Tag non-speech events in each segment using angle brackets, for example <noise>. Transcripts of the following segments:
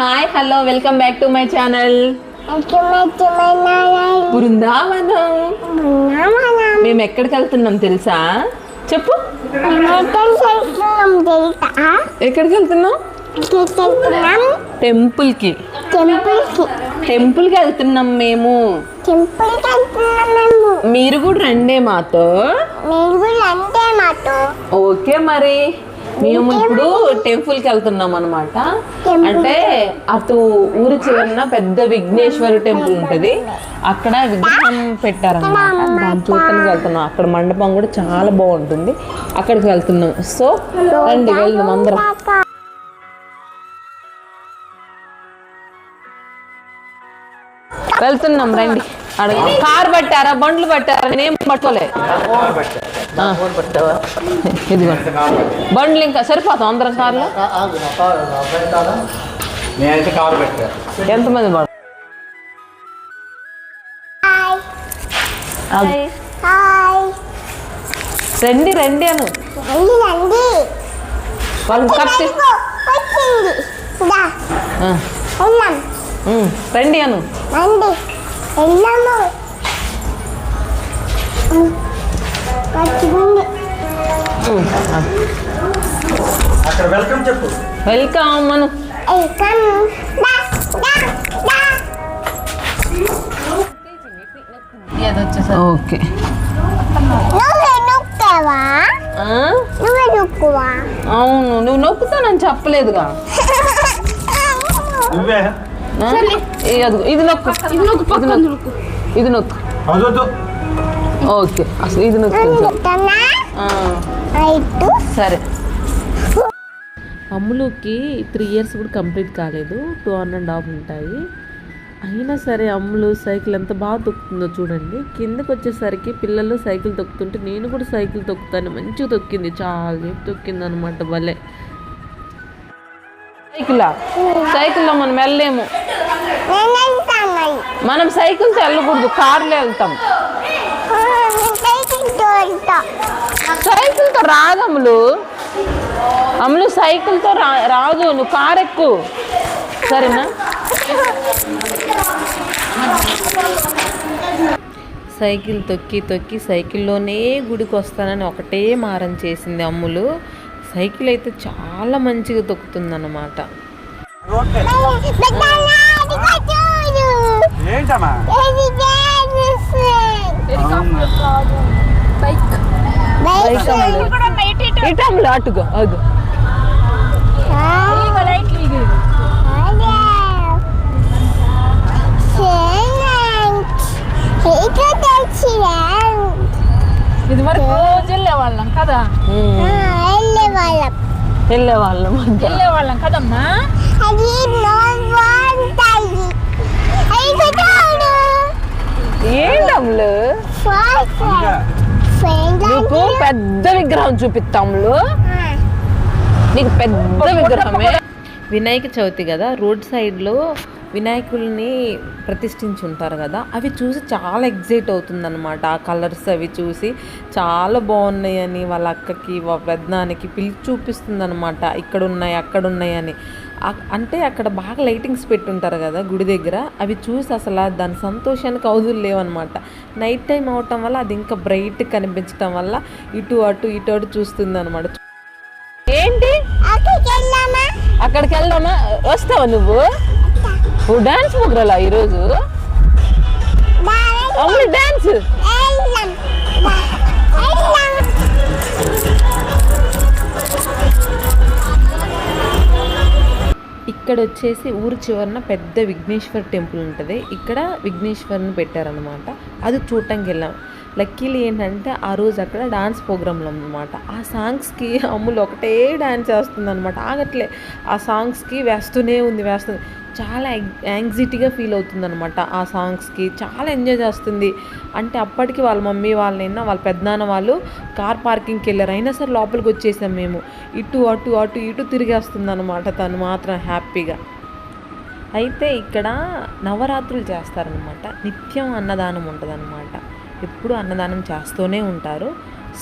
Hi hello welcome back to my channel Brindavanam. మేము ఎక్కడికి వెళ్తున్నాం తెలుసా? చెప్పు. ఎక్కడికి వెళ్తున్నాం? టెంపుల్కి టెంపుల్కి వెళ్తున్నాం మేము. మీరు కూడా రండి మాతో. ఓకే మరి. మేము ఇప్పుడు టెంపుల్కి వెళ్తున్నాం అనమాట అంటే అటు ఊరి చివరన పెద్ద విఘ్నేశ్వర టెంపుల్ ఉంటది. అక్కడ విగ్రహం పెట్టారన్నమాట. దాన్ని చూడటానికి వెళ్తున్నాం. అక్కడ మండపం కూడా చాలా బాగుంటుంది. అక్కడికి వెళ్తున్నాం. సో రండి వెళ్దాం అందరం. వెళ్తున్నాం రండి. కార్ పట్టారా? బండ్లు పట్టారా? నేనేం పట్టుకోలే. ఇదిగో. బండ్లు ఇంకా సరిపోతాం అందరం కార్లో? నేనైతే కారు పెట్టా. ఎంతమంది పడ రండి రండి అను. వాళ్ళు కట్టి రండి అను. అక్కడ వెల్కమ్ చెప్పు. Welcome okay. ఆ? అవును నువ్వు నొక్కుతానని చెప్పలేదుగా. <laughs> నువ్వే? ఇది నొక్కు ఇది నొక్కు ఇది నొక్కు ఇది నొక్కు ఓకే అసలు ఇది నొక్కు ఆ, సరే అమ్ములుకి త్రీ ఇయర్స్ కూడా కంప్లీట్ కాలేదు టూ వన్ అండ్ హాఫ్ ఉంటాయి అయినా సరే అమ్ములు సైకిల్ ఎంత బాగా తొక్కుతుందో చూడండి. కిందకి వచ్చేసరికి పిల్లలు సైకిల్ తొక్కుతుంటే నేను కూడా సైకిల్ తొక్కుతాను. మంచిగా తొక్కింది. చాలా సేపు తొక్కింది అనమాట భలే. సైకిల్? సైకిల్లో మనం వెళ్ళలేము. మనం సైకిల్తో వెళ్ళకూడదు కార్లో వెళ్తాం. సైకిల్తో రాదు అమ్ములు అమ్ములు సైకిల్తో రా రాదు నువ్వు కార్ ఎక్కు సరేనా? సైకిల్ తొక్కి తొక్కి సైకిల్లోనే గుడికి వస్తానని ఒకటే మారం చేసింది అమ్ములు. సైకిల్ అయితే చాలా మంచిగా తొక్కుతుందన్నమాట. అటుగా అగు ఇది వరకు రోజు వెళ్ళేవాళ్ళం కదా వెళ్ళే. వాళ్ళం అంట వెళ్ళేవాళ్ళం కదమ్మా? నీకు పెద్ద విగ్రహం చూపిస్తాములు నీకు పెద్ద విగ్రహమే. వినాయక చవితి కదా రోడ్ సైడ్లో వినాయకుల్ని ప్రతిష్ఠించి ఉంటారు కదా అవి చూసి చాలా ఎగ్జైట్ అవుతుందన్నమాట. ఆ కలర్స్ అవి చూసి చాలా బాగున్నాయని వాళ్ళ అక్కకి వాళ్ళ పెద్దనానికి పిలిచి చూపిస్తుంది అనమాట ఇక్కడ ఉన్నాయి అక్కడ ఉన్నాయి అని. ఆ- అంటే అక్కడ బాగా లైటింగ్స్ పెట్టుంటారు కదా గుడి దగ్గర అవి చూసి అసలు దాని సంతోషానికి అవధులు లేవన్నమాట. నైట్ టైం అవటం వల్ల అది ఇంకా బ్రైట్ కనిపించడం వల్ల ఇటు అటు ఇటు అటు చూస్తుంది అనమాట ఏంటి? అక్కడికి వెళ్దామా వస్తావా నువ్వు? డాన్స్ ప్రోగ్రాలా ఈరోజు? అవును డాన్స్? ఇక్కడ వచ్చేసి ఊరు చివరన పెద్ద విఘ్నేశ్వర్ టెంపుల్ ఉంటుంది. ఇక్కడ విఘ్నేశ్వర్ని పెట్టారనమాట అది చూడటానికి వెళ్ళాం. లక్కీలు ఏంటంటే ఆ రోజు అక్కడ డాన్స్ ప్రోగ్రాంలో అనమాట ఆ సాంగ్స్కి అమ్ములు ఒకటే డాన్స్ వేస్తుంది అనమాట ఆగట్లే. ఆ సాంగ్స్కి వేస్తూనే ఉంది వేస్తుంది చాలా యాంగ్జైటీగా ఫీల్ అవుతుంది అనమాట ఆ సాంగ్స్కి. చాలా ఎంజాయ్ చేస్తుంది. అంటే అప్పటికి వాళ్ళ మమ్మీ వాళ్ళైనా వాళ్ళ పెద్దనాన్న వాళ్ళు కార్ పార్కింగ్కి వెళ్ళారు. అయినా సరే లోపలికి వచ్చేసాం మేము. ఇటు అటు అటు ఇటు తిరిగేస్తుంది అనమాట తను మాత్రం హ్యాపీగా. అయితే ఇక్కడ నవరాత్రులు చేస్తారనమాట నిత్యం అన్నదానం ఉంటుందన్నమాట. ఎప్పుడు అన్నదానం చేస్తూనే ఉంటారు.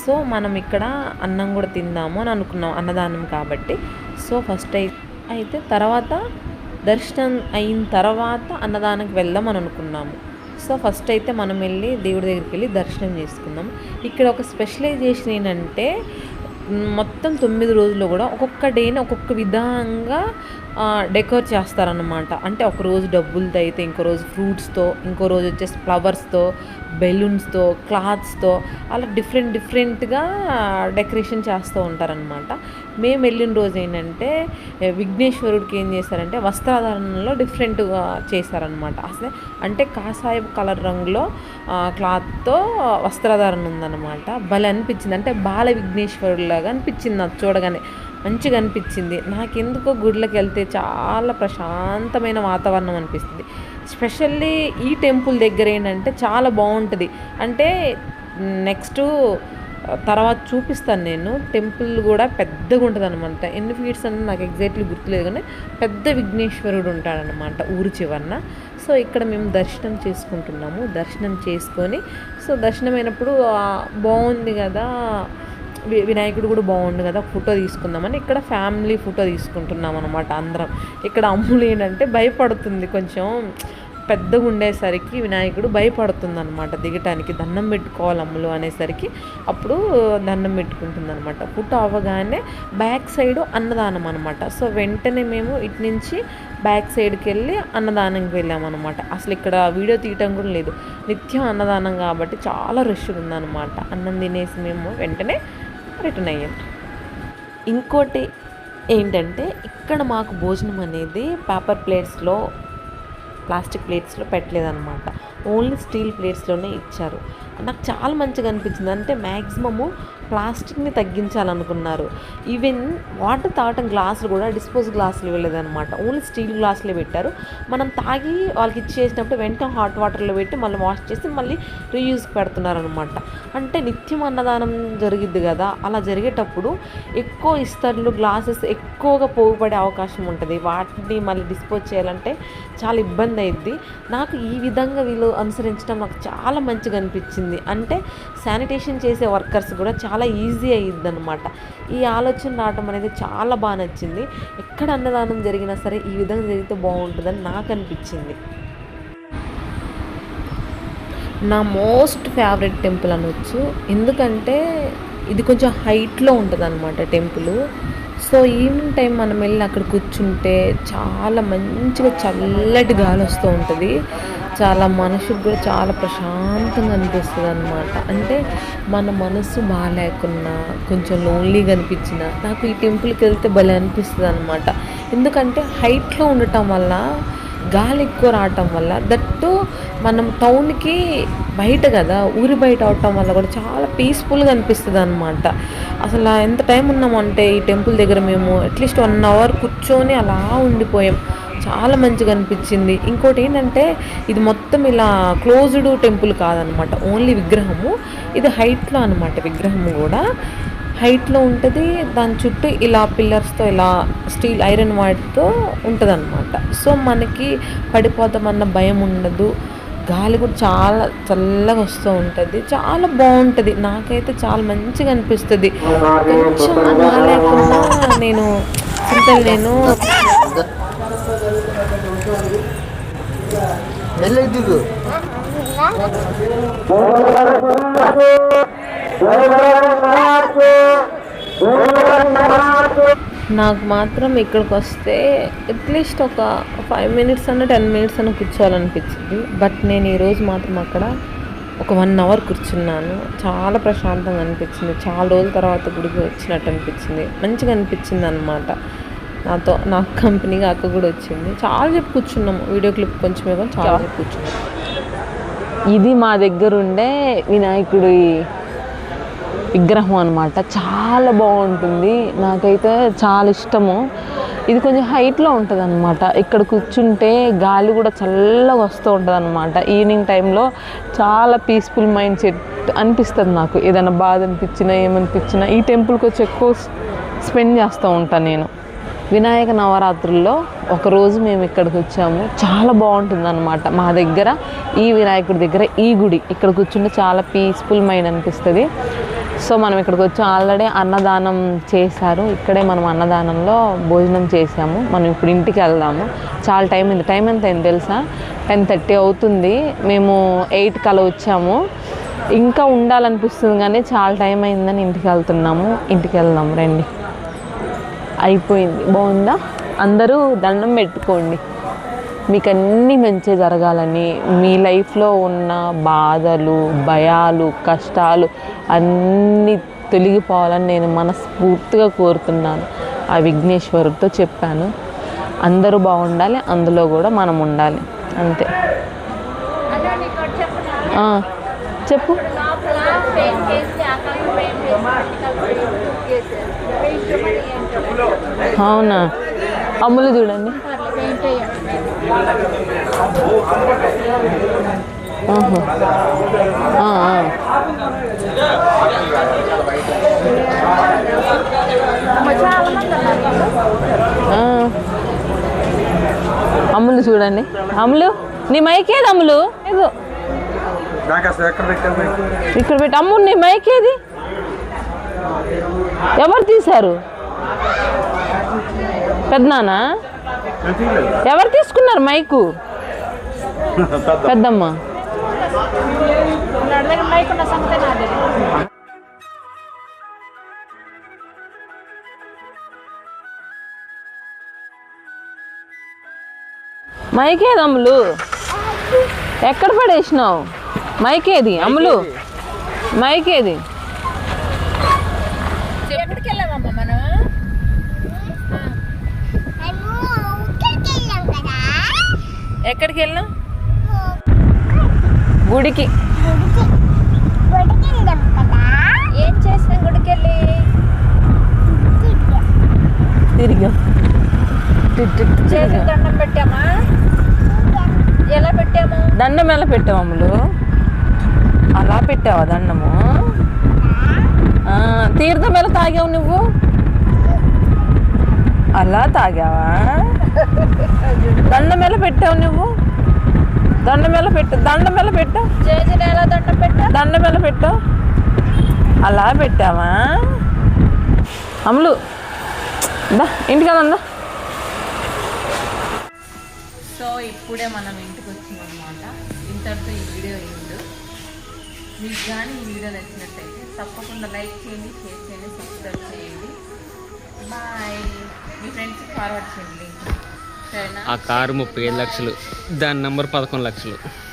సో మనం ఇక్కడ అన్నం కూడా తిందాము అని అనుకున్నాం అన్నదానం కాబట్టి. సో ఫస్ట్ అయితే తర్వాత దర్శనం అయిన తర్వాత అన్నదానంకి వెళ్దాం అని అనుకున్నాము. సో ఫస్ట్ అయితే మనం వెళ్ళి దేవుడి దగ్గరికి వెళ్ళి దర్శనం చేసుకుందాం. ఇక్కడ ఒక స్పెషలైజేషన్ ఏంటంటే మొత్తం తొమ్మిది రోజుల్లో కూడా ఒక్కొక్క డేని ఒక్కొక్క విధంగా డెకోర్ చేస్తారనమాట అంటే ఒక రోజు డబ్బులతో అయితే ఇంకో రోజు ఫ్రూట్స్తో ఇంకో రోజు వచ్చేసి ఫ్లవర్స్తో బెలూన్స్తో క్లాత్స్తో అలా డిఫరెంట్ డిఫరెంట్గా డెకరేషన్ చేస్తూ ఉంటారనమాట మేము వెళ్ళిన రోజు ఏంటంటే విఘ్నేశ్వరుడికి ఏం చేశారంటే వస్త్రాధారణలో డిఫరెంట్గా చేశారనమాట అసలు అంటే కాషాయ కలర్ రంగులో క్లాత్తో వస్త్రధారణ ఉందన్నమాట. భలే అనిపించింది. అంటే బాల విఘ్నేశ్వరుడిలాగా అనిపించింది నాకు చూడగానే. మంచిగా అనిపించింది. నాకెందుకో గుడిలోకి వెళ్తే చాలా ప్రశాంతమైన వాతావరణం అనిపిస్తుంది. స్పెషల్లీ ఈ టెంపుల్ దగ్గర ఏంటంటే చాలా బాగుంటుంది. అంటే నెక్స్ట్ తర్వాత చూపిస్తాను నేను. టెంపుల్ కూడా పెద్దగా ఉంటుంది అనమాట ఎన్ని ఫీట్స్ అని నాకు ఎగ్జాక్ట్లీ గుర్తులేదు కానీ పెద్ద విఘ్నేశ్వరుడు ఉంటాడనమాట ఊరు చివరన. సో ఇక్కడ మేము దర్శనం చేసుకుంటున్నాము. దర్శనం చేసుకొని సో దర్శనం అయినప్పుడు బాగుంది కదా వినాయకుడు కూడా బాగుండు కదా ఫోటో తీసుకుందామని ఇక్కడ ఫ్యామిలీ ఫోటో తీసుకుంటున్నాం అనమాట అందరం. ఇక్కడ అమ్ములు ఏంటంటే భయపడుతుంది కొంచెం. పెద్దగా ఉండేసరికి వినాయకుడు భయపడుతుంది అనమాట దిగటానికి దండం పెట్టుకోవాలి అమ్ములు అనేసరికి. అప్పుడు దండం పెట్టుకుంటుంది అనమాట ఫోటో అవ్వగానే బ్యాక్ సైడ్ అన్నదానం అనమాట సో వెంటనే మేము ఇటు నుంచి బ్యాక్ సైడ్కి వెళ్ళి అన్నదానంకి వెళ్ళామన్నమాట. అసలు ఇక్కడ వీడియో తీయటం కూడా లేదు. నిత్యం అన్నదానం కాబట్టి చాలా రష్గా ఉందన్నమాట. అన్నం తినేసి మేము వెంటనే రిటర్న్ అయ్యాం ఇంకోటి ఏంటంటే ఇక్కడ మాకు భోజనం అనేది పేపర్ ప్లేట్స్లో ప్లాస్టిక్ ప్లేట్స్లో పెట్టలేదన్నమాట. ఓన్లీ స్టీల్ ప్లేట్స్లోనే ఇచ్చారు. నాకు చాలా మంచిగా అనిపించింది. అంటే మ్యాక్సిమము ప్లాస్టిక్ని తగ్గించాలనుకున్నారు. ఈవెన్ వాటర్ తాగటం గ్లాసులు కూడా డిస్పోజ్ గ్లాసులు వెళ్ళేదన్నమాట ఓన్లీ స్టీల్ గ్లాసులే పెట్టారు. మనం తాగి వాళ్ళకి ఇచ్చేసినప్పుడు వెంటనే హాట్ వాటర్లో పెట్టి మళ్ళీ వాష్ చేసి మళ్ళీ రీయూస్కి పెడుతున్నారనమాట అంటే నిత్యం అన్నదానం జరిగిద్ది కదా. అలా జరిగేటప్పుడు ఎక్కువ ఇస్తర్లు గ్లాసెస్ ఎక్కువగా పోగుపడే అవకాశం ఉంటుంది. వాటిని మళ్ళీ డిస్పోజ్ చేయాలంటే చాలా ఇబ్బంది అయింది నాకు ఈ విధంగా వీళ్ళు అనుసరించడం నాకు చాలా మంచిగా అనిపించింది. అంటే శానిటేషన్ చేసే వర్కర్స్ కూడా చాలా చాలా ఈజీ అయ్యిద్ది అనమాట ఈ ఆలోచన రావడం అనేది చాలా బాగా నచ్చింది. ఎక్కడ అన్నదానం జరిగినా సరే ఈ విధంగా జరిగితే బాగుంటుందని నాకు అనిపించింది. నా మోస్ట్ ఫేవరెట్ టెంపుల్ అనొచ్చు. ఎందుకంటే ఇది కొంచెం హైట్లో ఉంటుంది అనమాట టెంపుల్. సో ఈవినింగ్ టైం మనం వెళ్ళి అక్కడ కూర్చుంటే చాలా మంచిగా చల్లటి గాలి వస్తూ ఉంటుంది. చాలా మనసుకు కూడా చాలా ప్రశాంతంగా అనిపిస్తుంది అనమాట అంటే మన మనసు బాగాలేకున్నా కొంచెం లోన్లీగా అనిపించినా నాకు ఈ టెంపుల్కి వెళ్తే భలే అనిపిస్తుంది అనమాట ఎందుకంటే హైట్లో ఉండటం వల్ల గాలి ఎక్కువ రావటం వల్ల దట్టు మనం టౌన్కి బయట కదా ఊరి బయట అవటం వల్ల కూడా చాలా పీస్ఫుల్గా అనిపిస్తుంది అనమాట అసలు ఎంత టైం ఉన్నామంటే ఈ టెంపుల్ దగ్గర మేము అట్లీస్ట్ వన్ అవర్ కూర్చొని అలా ఉండిపోయాం. చాలా మంచిగా అనిపించింది. ఇంకోటి ఏంటంటే ఇది మొత్తం ఇలా క్లోజ్డ్ టెంపుల్ కాదనమాట. ఓన్లీ విగ్రహము. ఇది హైట్లో అనమాట విగ్రహము కూడా. హైట్లో ఉంటుంది. దాని చుట్టూ ఇలా పిల్లర్స్తో ఇలా స్టీల్ ఐరన్ వాటితో ఉంటుంది అనమాట సో మనకి పడిపోతామన్న భయం ఉండదు. గాలి కూడా చాలా చల్లగా వస్తూ ఉంటుంది. చాలా బాగుంటుంది. నాకైతే చాలా మంచిగా అనిపిస్తుంది. కొంచెం బాగాలేకుండా నేను సింపుల్ నేను దిగు నాకు మాత్రం ఇక్కడికి వస్తే అట్లీస్ట్ ఒక ఫైవ్ మినిట్స్ అన్న టెన్ మినిట్స్ అన్న కూర్చోవాలనిపించింది. బట్ నేను ఈరోజు మాత్రం అక్కడ ఒక వన్ అవర్ కూర్చున్నాను. చాలా ప్రశాంతంగా అనిపించింది. చాలా రోజుల తర్వాత గుడికి వచ్చినట్టు అనిపించింది. మంచిగా అనిపించింది అనమాట నాతో నా కంపెనీగా అక్క కూడా వచ్చింది. చాలా చెప్పు కూర్చున్నాము. వీడియో క్లిప్ కొంచెం కానీ చాలా చెప్పు కూర్చున్నాం ఇది మా దగ్గర ఉండే వినాయకుడి విగ్రహం అనమాట చాలా బాగుంటుంది. నాకైతే చాలా ఇష్టము. ఇది కొంచెం హైట్లో ఉంటుంది అనమాట ఇక్కడ కూర్చుంటే గాలి కూడా చల్లగా వస్తూ ఉంటుంది అనమాట ఈవినింగ్ టైంలో చాలా పీస్ఫుల్ మైండ్ సెట్ అనిపిస్తుంది నాకు. ఏదైనా బాధ అనిపించినా ఏమనిపించినా ఈ టెంపుల్కి వచ్చి ఎక్కువ స్పెండ్ చేస్తూ ఉంటాను నేను. వినాయక నవరాత్రుల్లో ఒకరోజు మేము ఇక్కడికి వచ్చాము. చాలా బాగుంటుంది అనమాట మా దగ్గర ఈ వినాయకుడి దగ్గర ఈ గుడి ఇక్కడ కూర్చుంటే చాలా పీస్ఫుల్ మైండ్ అనిపిస్తుంది. సో మనం ఇక్కడికి వచ్చి ఆల్రెడీ అన్నదానం చేశారు. ఇక్కడే మనం అన్నదానంలో భోజనం చేసాము మనం ఇప్పుడు ఇంటికి వెళ్దాము. చాలా టైం అయింది. టైం ఎంత అయింది తెలుసా? టెన్ థర్టీ అవుతుంది. మేము ఎయిట్ కలా వచ్చాము. ఇంకా ఉండాలనిపిస్తుంది కానీ చాలా టైం అయిందని ఇంటికి వెళ్తున్నాము. ఇంటికి వెళ్దాం రండి. అయిపోయింది. బాగుందా? అందరూ దండం పెట్టుకోండి. మీకు అన్నీ మంచి జరగాలని మీ లైఫ్లో ఉన్న బాధలు భయాలు కష్టాలు అన్నీ తొలగిపోవాలని నేను మనస్ఫూర్తిగా కోరుతున్నాను. ఆ విఘ్నేశ్వరుడితో చెప్పాను. అందరూ బాగుండాలి అందులో కూడా మనం ఉండాలి. అంతే. చెప్పు. చెప్పు అవునా? అమ్ములు చూడండి. అమ్ములు చూడండి. అమ్ములు? నీ మైక్ ఏది అమ్ములు? ఏదో. ఇక్కడ పెట్టి. అమ్ములు నీ మైక్ ఏది? ఎవరు తీశారు? పెద్దనానా ఎవరు తీసుకున్నారు మైకు? పెద్దమ్మ. నా దగ్గర మైక్ ఉన్న సంగతి నాకు తెలియదు. మైక్ ఏది అమ్ములు? ఎక్కడ పడేసినావు? మైక్ ఏది అమ్ములు? మైక్ ఏది ఎక్కడికి వెళ్ళామమ్మా మనం? ఎక్కడికి వెళ్ళాం గుడికి. ఏం చేసినాం గుడికి వెళ్ళి తిరిగాం. దండం పెట్టామా? ఎలా పెట్టాము? దండం ఎలా పెట్టావు అమ్ములు? అలా పెట్టావా దండము? తీర్థం ఎలా తాగావు నువ్వు? అలా తాగావా? దండం ఎలా పెట్టావు నువ్వు? దండం ఎలా పెట్టు దండం ఎలా ఎలా దండం పెట్టా? దండం ఎలా పెట్టావు? అలా పెట్టావా? అమ్ములు దా ఇంటికి వెళ్దా సో ఇప్పుడే మనం ఇంటికి వచ్చినాం అనమాట ఇంతటితో ఈ వీడియో అయింది మీకు కానీ ఈ వీడియో నచ్చినట్టయితే తప్పకుండా లైక్ చేయండి షేర్ చేయండి సబ్స్క్రైబ్ చేయండి. బాయ్. మీ ఫ్రెండ్స్కి ఫార్వర్డ్ చేయండి. ఆ కారు ముప్పై ఐదు లక్షలు. దాని నెంబర్ పదకొండు లక్షలు.